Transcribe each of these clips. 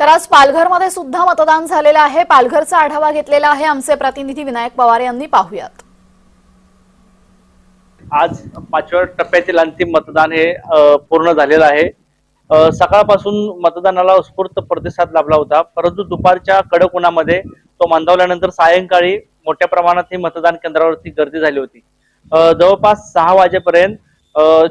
तर आज पालघरमध्ये सुद्धा मतदान झालेलं आहे. पालघरचा आढावा घेतलेला आहे आमचे प्रतिनिधी विनायक पवार यांनी. पाहूयात. आज पाचव्या टप्प्यातील अंतिम मतदान हे पूर्ण झालेलं आहे. सकाळपासून मतदानाला उत्स्फूर्त प्रतिसाद लाभला होता. परंतु दुपारच्या कडक उन्हामध्ये तो मंदावल्यानंतर सायंकाळी मोठ्या प्रमाणात ही मतदान केंद्रावरती गर्दी झाली होती. जवळपास सहा वाजेपर्यंत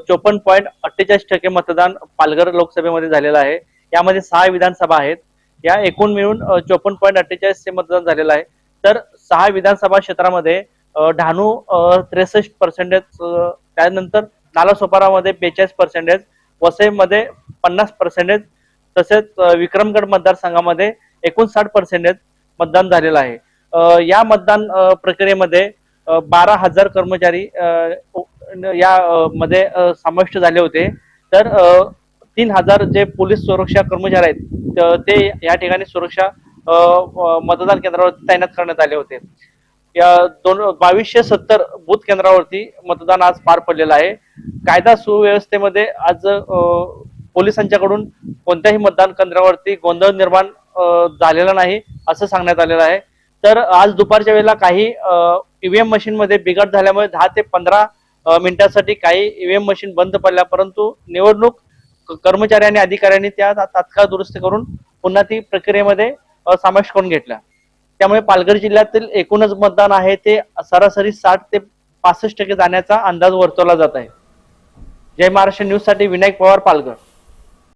चोपन्न पॉईंट अठ्ठेचाळीस टक्के मतदान पालघर लोकसभेमध्ये झालेलं आहे. यामध्ये सहा विधानसभा आहेत. या एकूण मिळून चोपन्न पॉईंट अठ्ठेचाळीस चे मतदान झालेलं आहे. तर सहा विधानसभा क्षेत्रामध्ये अ, डहाणू त्रेसष्ट पर्सेंटेज त्यानंतर नालासोपारामध्ये बेचाळीस पर्सेंटेज वसईमध्ये पन्नास पर्सेंटेज तसेच विक्रमगड मतदारसंघामध्ये एकोणसाठ पर्सेंटेज मतदान झालेलं आहे. या मतदान प्रक्रियेमध्ये बारा हजार कर्मचारी या मध्ये समाविष्ट झाले होते. तर तीन हजार जे पोलीस सुरक्षा कर्मचारी आहेत ते या ठिकाणी सुरक्षा मतदान केंद्रावर तैनात करण्यात आले होते. या दोन बावीसशे सत्तर बूथ केंद्रावरती मतदान आज पार पडलेलं आहे. कायदा सुव्यवस्थेमध्ये आज पोलिसांच्याकडून कोणत्याही मतदान केंद्रावरती गोंधळ निर्माण झालेला नाही असं सांगण्यात आलेलं आहे. तर आज दुपारच्या वेळेला काही ईव्हीएम मशीन मध्ये बिघाड झाल्यामुळे दहा ते पंधरा अ, मिनिटासाठी काही ईव्हीएम मशीन बंद पडल्या परंतु निवडणूक कर्मचारी आणि अधिकाऱ्यांनी त्या तात्काळ दुरुस्त करून पुन्हा ती प्रक्रियेमध्ये समावेश करून घेतला त्यामुळे पालघर जिल्ह्यातील एकूणच मतदान आहे ते सरासरी साठ ते पासष्ट टक्के जाण्याचा अंदाज वर्तवला जात आहे. जय महाराष्ट्र न्यूजसाठी विनायक पवार पालघर.